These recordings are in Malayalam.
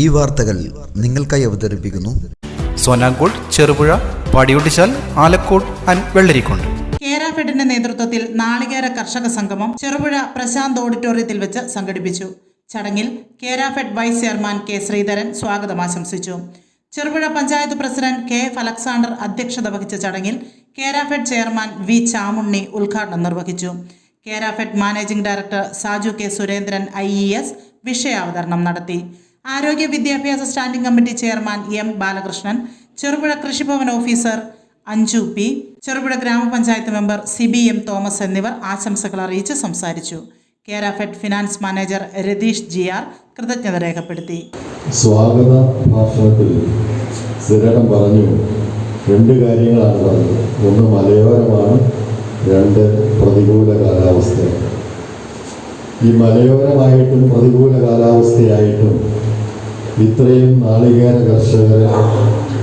ഈ വാർത്തകൾ നിങ്ങൾക്കായി അവതരിപ്പിക്കുന്നു. സോനാങ്കോട് ചെറുപുഴ പടിയൊട്ടിച്ചാൽ ആലക്കോട് ആൻഡ് വെള്ളരിക്കുണ്ട്. കേരഫെഡിന്റെ നേതൃത്വത്തിൽ നാളികേര കർഷക സംഗമം ചെറുപുഴ പ്രശാന്ത് ഓഡിറ്റോറിയത്തിൽ വെച്ച് സംഘടിപ്പിച്ചു. ചടങ്ങിൽ Kerafed vice chairman K Sreedharan സ്വാഗതം ആശംസിച്ചു. Cherupuzha panchayat president K F Alexander അധ്യക്ഷത വഹിച്ച ചടങ്ങിൽ കേരഫെഡ് ചെയർമാൻ വി ചാമുണ്ണി ഉദ്ഘാടനം നിർവഹിച്ചു. Kerafed managing director Saju K Surendran I E S വിഷയാവതരണം നടത്തി. ആരോഗ്യ വിദ്യാഭ്യാസ standing committee chairman M Balakrishnan Cherupuzha Krishibhavan officer Anju P Cherupuzha grama panchayat member Sibi M Thomas എന്നിവർ ആശംസകൾ അറിയിച്ച് സംസാരിച്ചു. Kerafed finance manager Ratheesh G R കൃതജ്ഞത രേഖപ്പെടുത്തി. സ്വാഗത ഭാഷണത്തിൽ സ്ഥിരം പറഞ്ഞു. രണ്ട് കാര്യങ്ങളാണ് പറഞ്ഞത്. ഒന്ന് മലയോരമാണ് രണ്ട് പ്രതികൂല കാലാവസ്ഥയാണ്. ഈ മലയോരമായിട്ടും പ്രതികൂല കാലാവസ്ഥയായിട്ടും ഇത്രയും നാളികേര കർഷകർ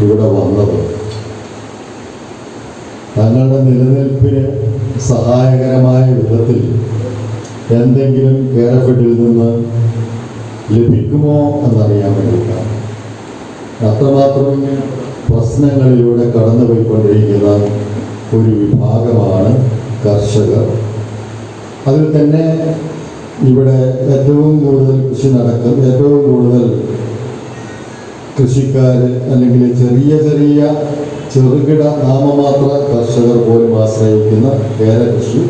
ഇവിടെ വന്നത്. തങ്ങളുടെ നിലനിൽപ്പിന് സഹായകരമായ വിധത്തിൽ എന്തെങ്കിലും കേരഫിഡിൽ നിന്ന് ലഭിക്കുമോ എന്നറിയാൻ വേണ്ടിയിട്ടാണ്. അത്രമാത്രം പ്രശ്നങ്ങളിലൂടെ കടന്നുപോയിക്കൊണ്ടിരിക്കുന്ന ഒരു വിഭാഗമാണ് കർഷകർ. അതിൽ തന്നെ ഇവിടെ ഏറ്റവും കൂടുതൽ കൃഷി നടക്കും ഏറ്റവും കൂടുതൽ കൃഷിക്കാർ അല്ലെങ്കിൽ ചെറിയ ചെറിയ ചെറുകിട നാമമാത്ര കർഷകർ പോലും ആശ്രയിക്കുന്ന കേര കൃഷി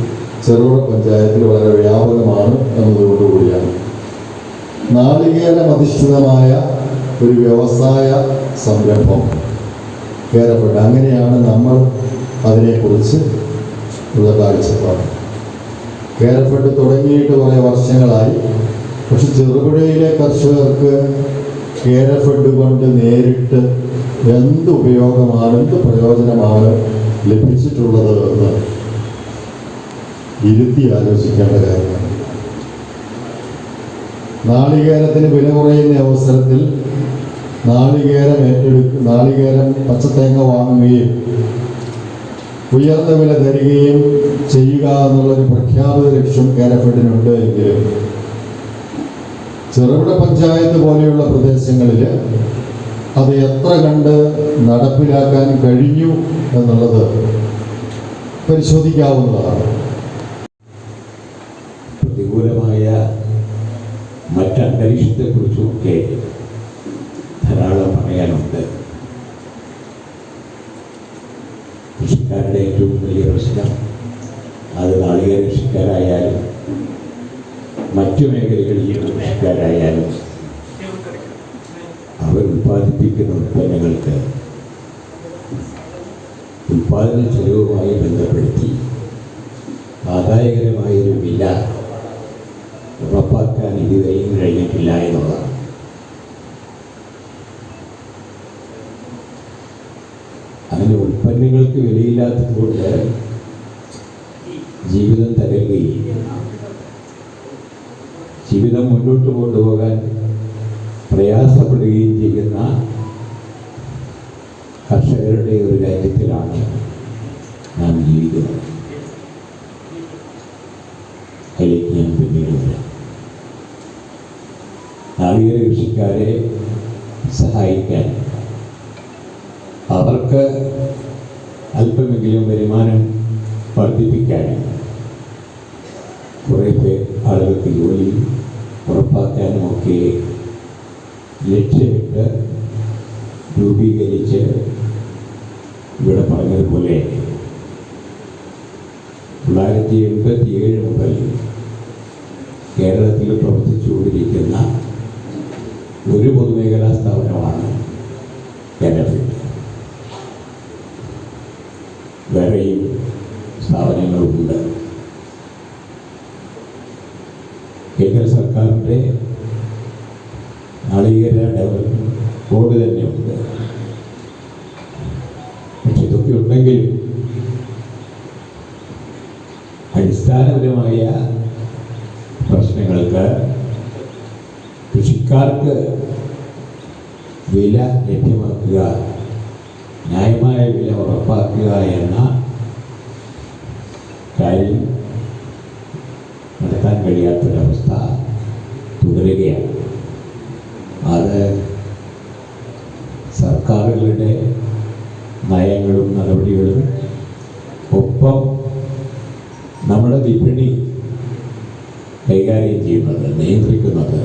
ചെറുകിട പഞ്ചായത്തിൽ വളരെ വ്യാപകമാണ് എന്നതുകൊണ്ടുകൂടിയാണ് നാളികേരം അധിഷ്ഠിതമായ ഒരു വ്യവസായ സംരംഭം കേരളപ്പെട്ട് അങ്ങനെയാണ് നമ്മൾ അതിനെക്കുറിച്ച് ഉള്ള കാഴ്ചപ്പാട്. കേരളപ്പെട്ട് തുടങ്ങിയിട്ട് കുറേ വർഷങ്ങളായി. പക്ഷെ ചെറുപുഴയിലെ കർഷകർക്ക് കേരഫെഡ് കൊണ്ട് നേരിട്ട് എന്ത് ഉപയോഗമാണ് എന്ത് പ്രയോജനമാണ് ലഭിച്ചിട്ടുള്ളത് എന്ന് ഇരുത്തി ആലോചിക്കേണ്ട കാര്യമാണ്. നാളികേരത്തിന് വില കുറയുന്ന അവസരത്തിൽ നാളികേരം ഏറ്റെടുക്ക നാളികേരം പച്ചത്തേങ്ങ വാങ്ങുകയും ഉയർന്ന വില തരികയും ചെയ്യുക എന്നുള്ളൊരു പ്രഖ്യാപിത ലക്ഷ്യം കേരഫെഡിനുണ്ട് എങ്കിലും ചെറുപുഴ പഞ്ചായത്ത് പോലെയുള്ള പ്രദേശങ്ങളിൽ അത് എത്ര കണ്ട് നടപ്പിലാക്കാൻ കഴിഞ്ഞു എന്നുള്ളത് പരിശോധിക്കാവുന്നതാണ്. പ്രതികൂലമായ മറ്റന്തരീക്ഷത്തെക്കുറിച്ചുമൊക്കെ ധാരാളം പറയാനുണ്ട്. കൃഷിക്കാരുടെ ഏറ്റവും വലിയ പ്രശ്നം അത് നാളികേര കൃഷിക്കാരായാലും മറ്റു മേഖലകളിൽ കൃഷിക്കാരായാലും അവർ ഉൽപ്പാദിപ്പിക്കുന്ന ഉൽപ്പന്നങ്ങൾക്ക് ഉൽപ്പാദന ചെലവുമായി ബന്ധപ്പെടുത്തി ആദായകരമായൊരു വില ഉറപ്പാക്കാൻ ഇതുവരെയും കഴിഞ്ഞിട്ടില്ല എന്നുള്ളതാണ്. അങ്ങനെ ഉൽപ്പന്നങ്ങൾക്ക് വിലയില്ലാത്തതുകൊണ്ട് ജീവിതം തകരുകയും ജീവിതം മുന്നോട്ട് കൊണ്ടുപോകാൻ പ്രയാസപ്പെടുകയും ചെയ്യുന്ന കർഷകരുടെ ഒരു രാജ്യത്തിലാണ് നാം ജീവിക്കുന്നത്. അതിലേക്ക് ഞാൻ പിന്നീട് വരാം. കൃഷിക്കാരെ സഹായിക്കാൻ അവർക്ക് അല്പമെങ്കിലും വരുമാനം വർദ്ധിപ്പിക്കാൻ കുറേ പേർ ആളുകൾക്ക് ജോലി ഉറപ്പാക്കാനും ഒക്കെ ലക്ഷ്യമിട്ട് രൂപീകരിച്ച് ഇവിടെ പറഞ്ഞതുപോലെ തൊള്ളായിരത്തി എൺപത്തി ഏഴ് മുതൽ കേരളത്തിൽ പ്രവർത്തിച്ചുകൊണ്ടിരിക്കുന്ന ഒരു പൊതുമേഖലാ സ്ഥാപനമാണ് കേരളത്തിൽ വേറെയും സ്ഥാപനങ്ങളുണ്ട് കേന്ദ്ര സർക്കാരിന്റെ നാളികേര ഡെവലപ്മെന്റ് ബോർഡ് തന്നെയുണ്ട്. പക്ഷെ ഇതൊക്കെ ഉണ്ടെങ്കിലും അടിസ്ഥാനപരമായ പ്രശ്നങ്ങൾക്ക് കൃഷിക്കാർക്ക് വില ലഭ്യമാക്കുക ന്യായമായ വില ഉറപ്പാക്കുക എന്ന കാര്യം കേൾക്കാൻ കഴിയാത്തൊരവസ്ഥ തുടരുകയാണ്. അത് സർക്കാരുകളുടെ നയങ്ങളും നടപടികളും ഒപ്പം നമ്മുടെ വിപണി കൈകാര്യം ചെയ്യുന്നത് നിയന്ത്രിക്കുന്നത്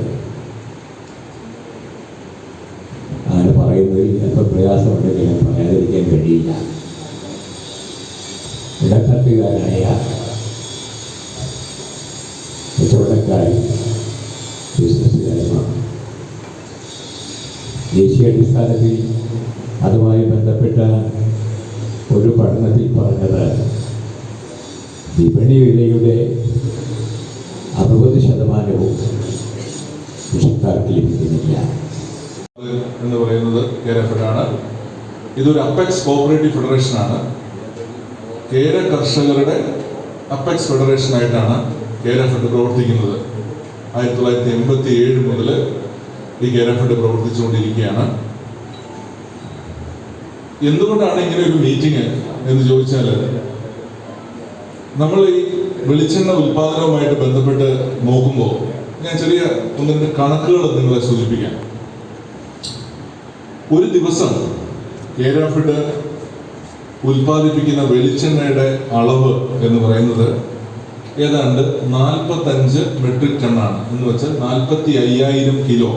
ദേശീയാടിസ്ഥാനത്തിൽ അതുമായി ബന്ധപ്പെട്ട ഒരു പഠനത്തിൽ പറഞ്ഞത് വിപണി വിലയുടെ അറുപത് ശതമാനവും കൃഷിക്കാർക്ക് ലഭിക്കുന്നില്ല. എന്ന് പറയുന്നത് കേരഫെഡാണ് ഇതൊരു അപ്പെക്സ് കോപ്പറേറ്റീവ് ഫെഡറേഷനാണ്. കേര കർഷകരുടെ അപ്പെക്സ് ഫെഡറേഷനായിട്ടാണ് കേരഫെഡ് പ്രവർത്തിക്കുന്നത്. ആയിരത്തി തൊള്ളായിരത്തി എൺപത്തി ഏഴ് മുതൽ ഈ കേരഫെഡ് പ്രവർത്തിച്ചുകൊണ്ടിരിക്കുകയാണ്. എന്തുകൊണ്ടാണ് ഇങ്ങനെ ഒരു മീറ്റിംഗ് എന്ന് ചോദിച്ചാൽ നമ്മൾ ഈ വെളിച്ചെണ്ണ ഉൽപാദനവുമായിട്ട് ബന്ധപ്പെട്ട് നോക്കുമ്പോൾ ഞാൻ ചെറിയ ഒന്ന് കണക്കുകൾ നിങ്ങളെ സൂചിപ്പിക്കാം. ഒരു ദിവസം കേരാഫിഡ് ഉൽപ്പാദിപ്പിക്കുന്ന വെളിച്ചെണ്ണയുടെ അളവ് എന്ന് പറയുന്നത് ഏതാണ്ട് നാൽപ്പത്തഞ്ച് മെട്രിക് ടണ്ണാണ്. എന്ന് വെച്ചാൽ നാൽപ്പത്തി അയ്യായിരം കിലോ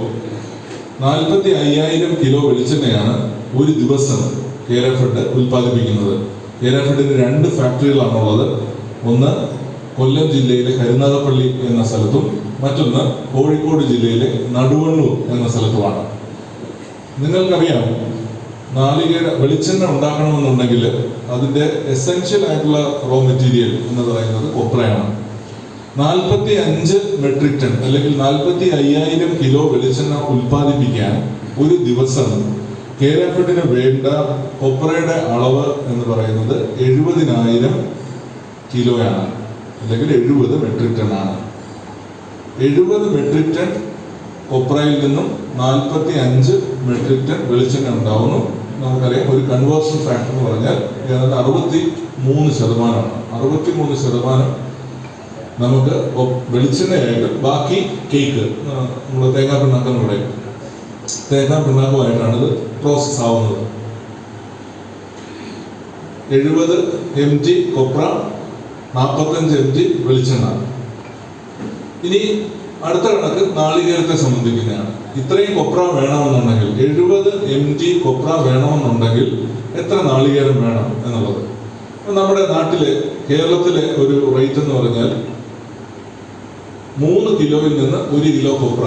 നാൽപ്പത്തി അയ്യായിരം കിലോ വെളിച്ചെണ്ണയാണ് ഒരു ദിവസം കേരഫെഡ് ഉൽപ്പാദിപ്പിക്കുന്നത്. കേരഫെഡിന് രണ്ട് ഫാക്ടറികളാണുള്ളത് ഒന്ന് കൊല്ലം ജില്ലയിലെ കരുനാഗപ്പള്ളി എന്ന സ്ഥലത്തും മറ്റൊന്ന് കോഴിക്കോട് ജില്ലയിലെ നടുവണ്ണൂർ എന്ന സ്ഥലത്തുമാണ്. നിങ്ങൾക്കറിയാം നാളികേര വെളിച്ചെണ്ണ ഉണ്ടാക്കണമെന്നുണ്ടെങ്കിൽ അതിന്റെ എസെൻഷ്യൽ ആയിട്ടുള്ള റോ മെറ്റീരിയൽ എന്ന് പറയുന്നത് കൊപ്രയാണ്. നാൽപ്പത്തി അഞ്ച് മെട്രിക് ടൺ അല്ലെങ്കിൽ നാൽപ്പത്തി അയ്യായിരം കിലോ വെളിച്ചെണ്ണ ഉൽപ്പാദിപ്പിക്കാൻ ഒരു ദിവസം കേരഫിന് വേണ്ട കൊപ്രയുടെ അളവ് എന്ന് പറയുന്നത് എഴുപതിനായിരം കിലോയാണ് അല്ലെങ്കിൽ എഴുപത് മെട്രിക് ടൺ ആണ്. എഴുപത് മെട്രിക് ടൺ കൊപ്രയിൽ നിന്നും നാൽപ്പത്തി അഞ്ച് മെട്രിക് ടൺ വെളിച്ചെണ്ണ ഉണ്ടാവുന്നു. നമുക്കറിയാം ഒരു കൺവേർഷൻ ഫാക്ടർ എന്ന് പറഞ്ഞാൽ ഏതാണ്ട് അറുപത്തി മൂന്ന് ശതമാനമാണ് അറുപത്തി മൂന്ന് ശതമാനം നമുക്ക് വെളിച്ചെണ്ണയായിട്ട് ബാക്കി കേക്ക് നമ്മൾ തേങ്ങാ പിണ്ണാക്കെന്ന് പറയും തേങ്ങാ പിണ്ണാക്കുമായിട്ടാണ് ഇത് പ്രോസസ് ആവുന്നത്. എഴുപത് എം ജി കൊപ്ര നാൽപ്പത്തഞ്ച് എം ജി വെളിച്ചെണ്ണ. ഇനി അടുത്ത കണക്ക് നാളികേരത്തെ സംബന്ധിക്കുന്നതാണ്. ഇത്രയും കൊപ്ര വേണമെന്നുണ്ടെങ്കിൽ എഴുപത് എം ജി കൊപ്ര വേണമെന്നുണ്ടെങ്കിൽ എത്ര നാളികേരം വേണം എന്നുള്ളത്? നമ്മുടെ നാട്ടിലെ കേരളത്തിലെ ഒരു റേറ്റ് എന്ന് പറഞ്ഞാൽ മൂന്ന് കിലോയിൽ നിന്ന് ഒരു കിലോ കൊപ്ര.